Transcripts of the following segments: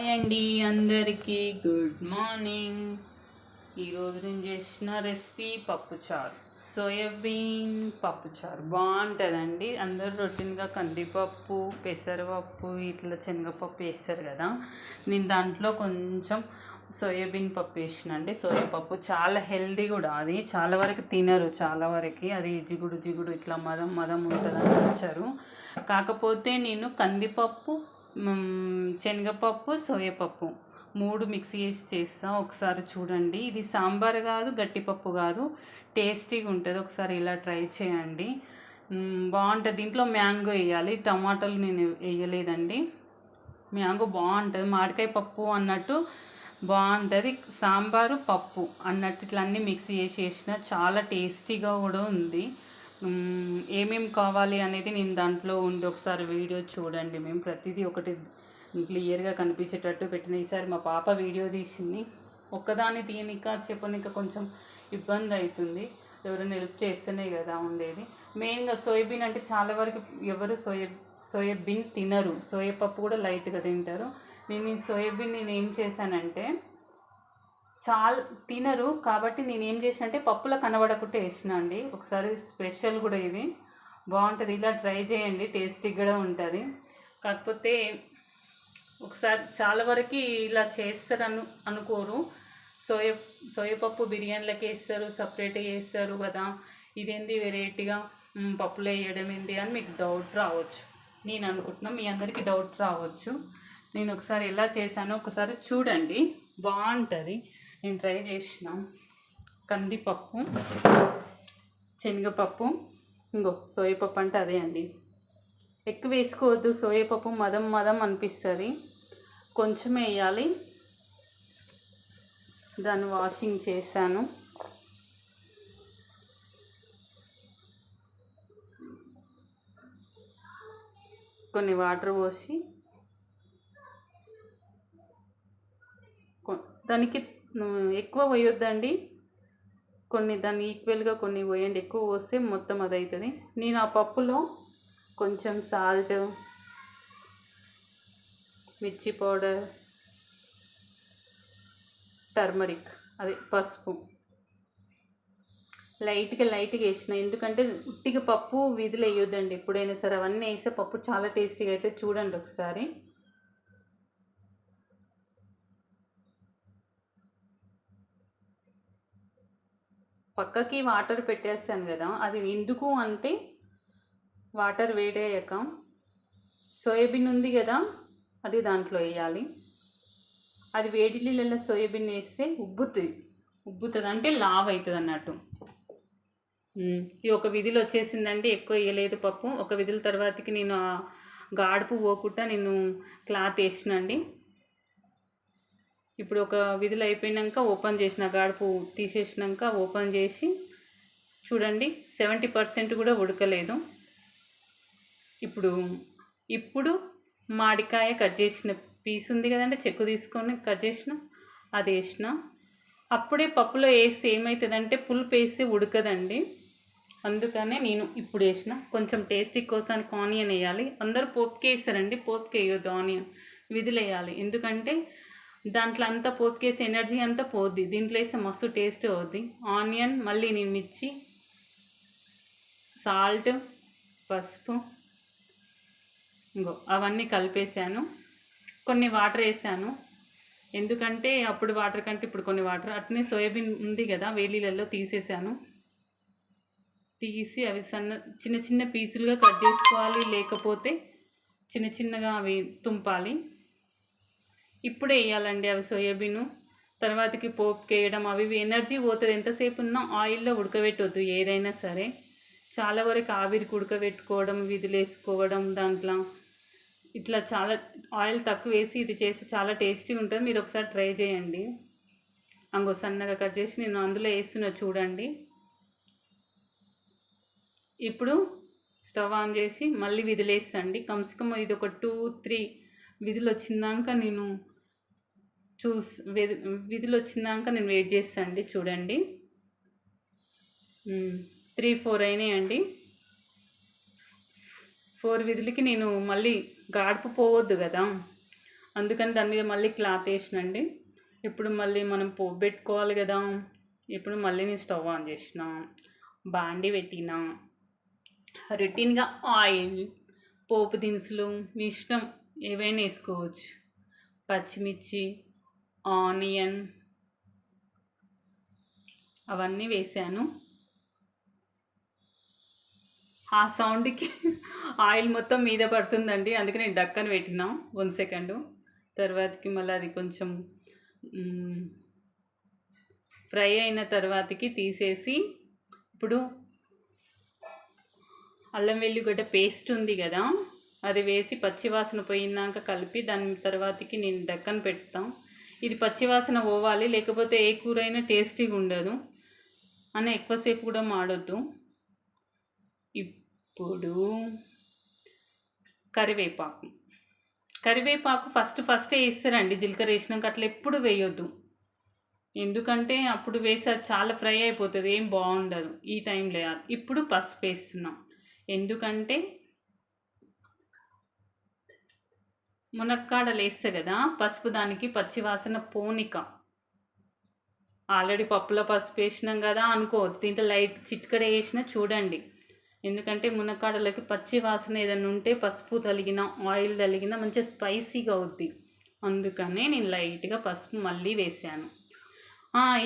Hi అండి అందరికీ. Good morning. ఈరోజు నేను చేసిన రెసిపీ పప్పుచారు సోయాబీన్ పప్పుచారు బాగుంటుందండి. అందరూ రొటీన్గా కందిపప్పు పెసరపప్పు ఇట్లా శనగపప్పు వేస్తారు కదా. నేను దాంట్లో కొంచెం సోయాబీన్ పప్పు వేసిన అండి. సోయాపప్పు చాలా హెల్దీ కూడా అది. చాలా వరకు తినరు. చాలా వరకు అది జిగుడు జిగుడు ఇట్లా మదం మదం ఉంటుందని వచ్చారు కాకపోతే నేను కందిపప్పు శనగపప్పు సోయపప్పు. మూడు మిక్స్ చేసి చేస్తా. ఒకసారి చూడండి. ఇది సాంబార్ కాదు గట్టిపప్పు కాదు. టేస్టీగా ఉంటుంది. ఒకసారి ఇలా ట్రై చేయండి. బాగుంటుంది. దీంట్లో మ్యాంగో వేయాలి. టమాటాలు నేను వేయలేదండి. మ్యాంగో బాగుంటుంది. మామిడికాయ పప్పు అన్నట్టు బాగుంటుంది. సాంబారు పప్పు అన్నట్టు ఇట్లా అన్నీ మిక్స్ చేసి చేసిన చాలా టేస్టీగా కూడా ఉంది. ఏమేమి ఏమేం కావాలి అనేది నేను దాంట్లో ఉంది. ఒకసారి వీడియో చూడండి. మేము ప్రతిదీ ఒకటి క్లియర్గా కనిపించేటట్టు పెట్టిన. ఈసారి మా పాప వీడియో తీసింది. ఒక్కదాన్ని తీయనిక చెప్పనిక కొంచెం ఇబ్బంది అవుతుంది ఎవరైనా హెల్ప్ చేస్తేనే కదా ఉండేది. మెయిన్గా సోయాబీన్ అంటే చాలా వరకు ఎవరు సోయా సోయాబీన్ తినరు. సోయా పప్పు కూడా లైట్గా తింటారు. నేను ఈ సోయాబీన్ నేను ఏం చేశానంటే చాలా తినరు. కాబట్టి నేను ఏం చేసిన అంటే పప్పులో కనబడకుండా వేసిన అండి. ఒకసారి స్పెషల్ కూడా ఇది. బాగుంటుంది. ఇలా ట్రై చేయండి. టేస్టీ కూడా ఉంటుంది. కాకపోతే ఒకసారి చాలా వరకు ఇలా చేస్తారు అను అనుకోరు. సోయ సోయపప్పు బిర్యానీలకి వేస్తారు. సపరేట్గా వేస్తారు కదా. ఇదేంది వెరైటీగా? పప్పులు పప్పులో వేయడం ఏంటి అని మీకు డౌట్ రావచ్చు. నేను అనుకుంటున్నాను మీ అందరికీ డౌట్ రావచ్చు. నేను ఒకసారి ఎలా చేశానో ఒకసారి చూడండి. బాగుంటుంది. నేను ట్రై చేసిన. కందిపప్పు శనగపప్పు ఇంకో సోయపప్పు అంటే అదే అండి. ఎక్కువ వేసుకోవద్దు సోయపప్పు మదం మదం అనిపిస్తుంది. కొంచెం వేయాలి. దాన్ని వాషింగ్ చేశాను. కొన్ని వాటర్ పోసి కొ- దానికి ఎక్కువ పోయొద్దండి. కొన్ని దాన్ని ఈక్వల్గా కొన్ని పోయండి. ఎక్కువ పోస్తే మొత్తం అది అవుతుంది నేను ఆ పప్పులో కొంచెం సాల్ట్ మిర్చి పౌడర్ టర్మరిక్ అదే పసుపు. లైట్గా లైట్గా వేసిన. ఎందుకంటే ఉట్టిగా పప్పు విధులు వేయొద్దండి. ఎప్పుడైనా సరే అవన్నీ వేసే పప్పు చాలా టేస్టీగా అయితే చూడండి ఒకసారి. పక్కకి వాటర్ పెట్టేస్తాను కదా అది ఎందుకు అంటే వాటర్ వేడయ్యాక. సోయాబీన్ ఉంది కదా అది దాంట్లో వేయాలి. అది వేడి నీళ్ళల్లో సోయాబీన్ వేస్తే ఉబ్బుతుంది ఉబ్బుతుంది అంటే లావ్ అవుతుంది అన్నట్టు. ఈ ఒక విధిలో వచ్చేసిందంటే ఎక్కువ వేయలేదు పప్పు. ఒక విధుల తర్వాతకి నేను ఆ గాడుపు పోకుండా నేను క్లాత్ వేసినండి. ఇప్పుడు ఒక విధులు అయిపోయినాక ఓపెన్ చేసిన గాడుపు తీసేసినాక ఓపెన్ చేసి చూడండి సెవెంటీ పర్సెంట్ కూడా ఉడకలేదు. ఇప్పుడు ఇప్పుడు మాడికాయ కట్ చేసిన పీస్ ఉంది కదండి చెక్కు తీసుకొని కట్ చేసిన అది వేసిన. అప్పుడే పప్పులో వేసి ఏమవుతుందంటే పులుపు వేసి ఉడకదండి. అందుకనే నేను ఇప్పుడు వేసిన. కొంచెం టేస్టీ కోసానికి ఆనియన్ వేయాలి. అందరూ పోపుకి వేస్తారండి పోపుకి వేయొద్దు ఆనియన్. విధులు వేయాలి. ఎందుకంటే దాంట్లో అంతా పోపుకేసి ఎనర్జీ అంతా పోద్ది. దీంట్లో వేస్తే మస్తు టేస్ట్ అవుద్ది. ఆనియన్ మళ్ళీ నేను మిర్చి సాల్ట్ పసుపు ఇంకో అవన్నీ కలిపేసాను. కొన్ని వాటర్ వేసాను. ఎందుకంటే అప్పుడు వాటర్ కంటే ఇప్పుడు కొన్ని వాటర్ అట్నే సోయాబీన్ ఉంది కదా వేలీలలో తీసేసాను. తీసి అవి సన్న చిన్న చిన్న పీసులుగా కట్ చేసుకోవాలి లేకపోతే చిన్న చిన్నగా అవి తుంపాలి. ఇప్పుడే వేయాలండి అవి సోయాబీన్. తర్వాతకి పోపు వేయడం అవి ఇవి ఎనర్జీ పోతుంది. ఎంతసేపు ఉన్నా ఆయిల్లో ఉడకబెట్టొద్దు ఏదైనా సరే. చాలా వరకు ఆవిరికి ఉడకబెట్టుకోవడం విధులేసుకోవడం దాంట్లో. ఇట్లా చాలా ఆయిల్ తక్కువ వేసి ఇది చేసి చాలా టేస్టీగా ఉంటుంది. మీరు ఒకసారి ట్రై చేయండి. అంగో సన్నగా కట్ చేసి నేను అందులో వేస్తున్నా చూడండి. ఇప్పుడు స్టవ్ ఆన్ చేసి మళ్ళీ విధులేసండి కమ్స్కమ్ ఇది ఒక టూ త్రీ విధులు వచ్చిందాక నేను చూస్ విధి విధులు వచ్చినాక నేను వెయిట్ చేస్తాండి చూడండి. త్రీ ఫోర్ అయినాయండి. ఫోర్ విధులకి నేను మళ్ళీ గాడుపు పోవద్దు కదా. అందుకని దాని మీద మళ్ళీ క్లాత్ వేసినండి. ఇప్పుడు మళ్ళీ మనం పోపు పెట్టుకోవాలి కదా. ఇప్పుడు మళ్ళీ నేను స్టవ్ ఆన్ చేసిన బాండి పెట్టిన. రొటీన్గా ఆయిల్ పోపు దినుసులు మీ ఇష్టం ఏవైనా వేసుకోవచ్చు. పచ్చిమిర్చి ఆనియన్ అవన్నీ వేసాను. ఆ సౌండ్కి ఆయిల్ మొత్తం మీద పడుతుందండి. అందుకే నేను డక్కని పెట్టినా వన్ సెకండ్. తర్వాతకి మళ్ళీ అది కొంచెం ఫ్రై అయిన తర్వాతకి తీసేసి ఇప్పుడు అల్లం వెల్లిగడ్డ పేస్ట్ ఉంది కదా అది వేసి పచ్చివాసన పోయినాక కలిపి దాని తర్వాతకి నేను డక్కన పెడతాం. ఇది పచ్చివాసన పోవాలి లేకపోతే ఏ కూర అయినా టేస్టీగా ఉండదు. అని ఎక్కువసేపు కూడా మాడొద్దు. ఇప్పుడు కరివేపాకు. కరివేపాకు ఫస్ట్ ఫస్టే వేస్తారండి జీలకర్ర వేసినాక అట్లా ఎప్పుడు వేయొద్దు. ఎందుకంటే అప్పుడు వేస్తే అది చాలా ఫ్రై అయిపోతుంది ఏం బాగుండదు ఈ టైంలో. ఇప్పుడు పసుపు వేస్తున్నాం. ఎందుకంటే మునక్కాడలు వేస్తే కదా పసుపు దానికి పచ్చివాసన పోనిక. ఆల్రెడీ పప్పులో పసుపు వేసినాం కదా అనుకోవద్దు దీంట్లో లైట్ చిట్కడ వేసినా చూడండి. ఎందుకంటే మునక్కాడలకి పచ్చి వాసన ఏదైనా ఉంటే పసుపు తలిగిన ఆయిల్ తలిగిన మంచిగా స్పైసీగా అవుద్ది. అందుకనే నేను లైట్గా పసుపు మళ్ళీ వేసాను.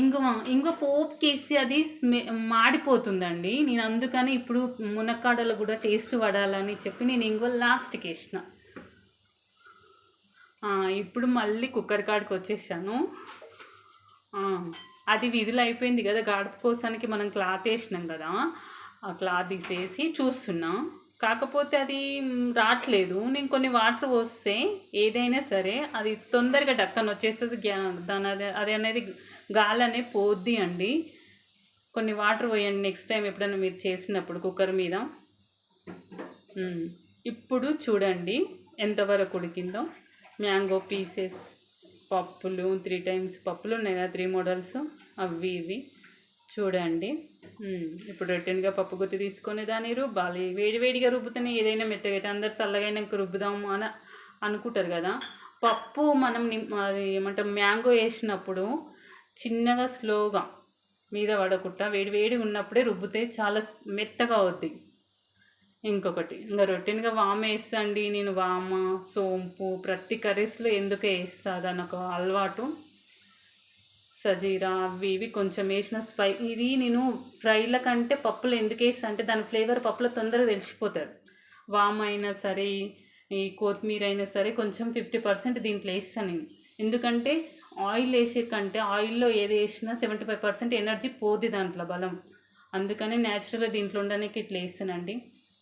ఇంగువ ఇంగువ పోపుకేసి అది స్మె మాడిపోతుందండి. నేను అందుకని ఇప్పుడు మునక్కాడలు కూడా టేస్ట్ పడాలని చెప్పి నేను ఇంగువ లాస్ట్కి వేసిన. ఇప్పుడు మళ్ళీ కుక్కర్ కాడికి వచ్చేసాను. అది విధులు అయిపోయింది కదా గాడుపు కోసానికి మనం క్లాత్ వేసినాం కదా ఆ క్లాత్ తీసేసి చూస్తున్నా. కాకపోతే అది రావట్లేదు. నేను కొన్ని వాటర్ పోస్తే ఏదైనా సరే అది తొందరగా డక్కన వచ్చేస్తుంది. గ్యా దాని అది అది అనేది గాలి అనేది పోద్ది అండి. కొన్ని వాటర్ పోయండి నెక్స్ట్ టైం ఎప్పుడైనా మీరు చేసినప్పుడు కుక్కర్ మీద. ఇప్పుడు చూడండి ఎంతవరకు ఉడికిందో. మ్యాంగో పీసెస్ పప్పులు త్రీ టైమ్స్ పప్పులు ఉన్నాయి కదా త్రీ మోడల్స్. అవి ఇవి. చూడండి. ఇప్పుడు రిటర్న్గా పప్పు గుత్తి తీసుకొని దాన్ని రుబ్బాలి వేడివేడిగా రుబ్బుతూనే ఏదైనా మెత్తగా అయితే అందరు చల్లగైనాక రుబ్బుదాము అని అనుకుంటారు కదా. పప్పు మనం నిమ్- అది ఏమంటాం మ్యాంగో వేసినప్పుడు చిన్నగా స్లోగా మీద పడకుండా వేడి వేడిగా ఉన్నప్పుడే రుబ్బితే చాలా మెత్తగా అవుద్ది. ఇంకొకటి. ఇంకా రొటీన్గా వామ్ వేస్తండి నేను వామ సోంపు ప్రతి కర్రీస్లో ఎందుకు వేస్తా దాని ఒక అలవాటు. సజీరా అవి ఇవి కొంచెం వేసిన స్పై ఇది నేను ఫ్రైల కంటే పప్పులు ఎందుకు వేస్తా అంటే దాని ఫ్లేవర్ పప్పులో తొందరగా తెలిసిపోతుంది. వామ అయినా సరే ఈ కొత్తిమీర అయినా సరే కొంచెం ఫిఫ్టీ పర్సెంట్ దీంట్లో వేస్తాను నేను. ఎందుకంటే ఆయిల్ వేసే కంటే ఆయిల్లో ఏది వేసినా సెవెంటీ ఫైవ్ పర్సెంట్ ఎనర్జీ పోద్ది దాంట్లో బలం. అందుకని న్యాచురల్గా దీంట్లో ఉండడానికి ఇట్లా వేస్తానండి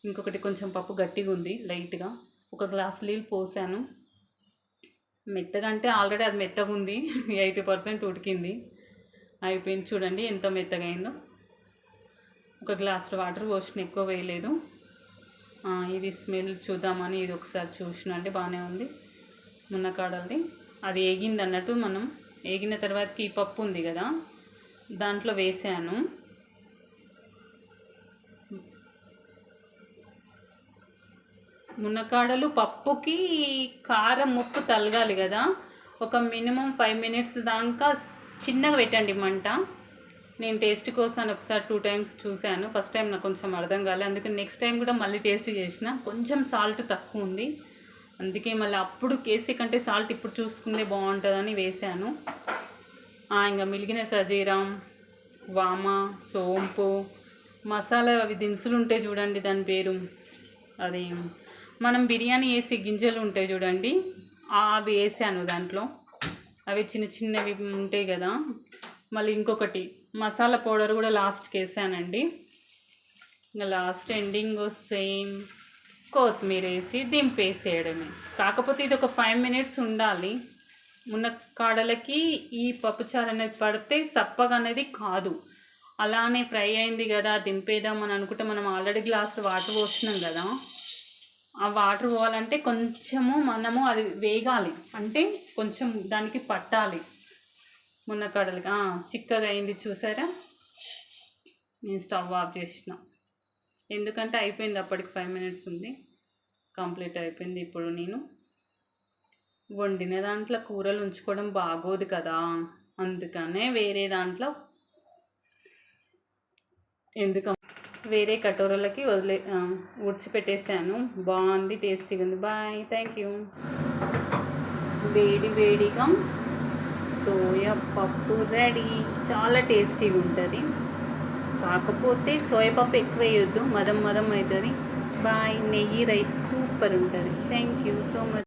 ఇంకొకటి కొంచెం పప్పు గట్టిగా ఉంది లైట్గా. ఒక గ్లాస్ నీళ్ళు పోసాను. మెత్తగా అంటే ఆల్రెడీ అది మెత్తగా ఉంది ఎయిటీ పర్సెంట్ ఉడికింది. అయిపోయింది చూడండి ఎంత మెత్తగా అయిందో. ఒక గ్లాస్ వాటర్ పోసిన ఎక్కువ వేయలేదు. ఇది స్మెల్ చూద్దామని ఇది ఒకసారి చూసిన అంటే బాగానే ఉంది. మున్నకాడలది అది ఏగింది అన్నట్టు మనం ఏగిన తర్వాతకి ఈ పప్పు ఉంది కదా దాంట్లో వేసాను. మునకాడలు పప్పుకి కారం ఉప్పు తలగాలి కదా. ఒక మినిమం ఫైవ్ మినిట్స్ దాకా చిన్నగా పెట్టండి మంట. నేను టేస్ట్ కోసం ఒకసారి టూ టైమ్స్ చూశాను. ఫస్ట్ టైం నాకు కొంచెం అర్థం కాలేదు అందుకని నెక్స్ట్ టైం కూడా మళ్ళీ టేస్ట్ చేసిన కొంచెం సాల్ట్ తక్కువ ఉంది. అందుకే మళ్ళీ అప్పుడు కేసే కంటే సాల్ట్ ఇప్పుడు చూసుకుందే బాగుంటుందని వేసాను ఆ, ఇంకా మిలిగిన సజీరం వామ సోంపు మసాలా అవి దినుసులు ఉంటాయి చూడండి దాని పేరు. అది? మనం బిర్యానీ వేసే గింజలు ఉంటాయి చూడండి. అవి వేసాను దాంట్లో. అవి చిన్న చిన్నవి ఉంటాయి కదా. మళ్ళీ ఇంకొకటి మసాలా పౌడర్ కూడా లాస్ట్కి వేసానండి. ఇంకా లాస్ట్ ఎండింగ్ సేమ్ కొత్తిమీర వేసి దింపేసేయడమే. కాకపోతే ఇది ఒక ఫైవ్ మినిట్స్ ఉండాలి. మునక్కాడలకి ఈ పప్పుచారు అనేది పడితే సప్పగా అనేది కాదు. అలానే ఫ్రై అయింది కదా దింపేద్దాం అని అనుకుంటే మనం ఆల్రెడీ గ్లాసులు వాటర్ పోసినాం కదా. ఆ వాటర్ పోవాలంటే కొంచెము మనము అది వేగాలి. అంటే కొంచెం దానికి పట్టాలి. మునక్కాడలకి చిక్కగా అయింది చూసారా? నేను స్టవ్ ఆఫ్ చేసిన. ఎందుకంటే అయిపోయింది అప్పటికి ఫైవ్ మినిట్స్ ఉంది. కంప్లీట్ అయిపోయింది ఇప్పుడు నేను. వండిన దాంట్లో కూరలు ఉంచుకోవడం బాగోదు కదా. అందుకనే వేరే దాంట్లో ఎందుకంటే వేరే కటోరలకి వదిలే ఉడిచిపెట్టేసాను బాగుంది టేస్టీగా ఉంది. Bye thank you. వేడి వేడిగా సోయా పప్పు రెడీ. చాలా టేస్టీగా ఉంటుంది. కాకపోతే సోయా పప్పు ఎక్కువ వేయొద్దు. మదం మదం అవుతుంది. బాయ్ నెయ్యి రైస్ సూపర్ ఉంటుంది. Thank you so much.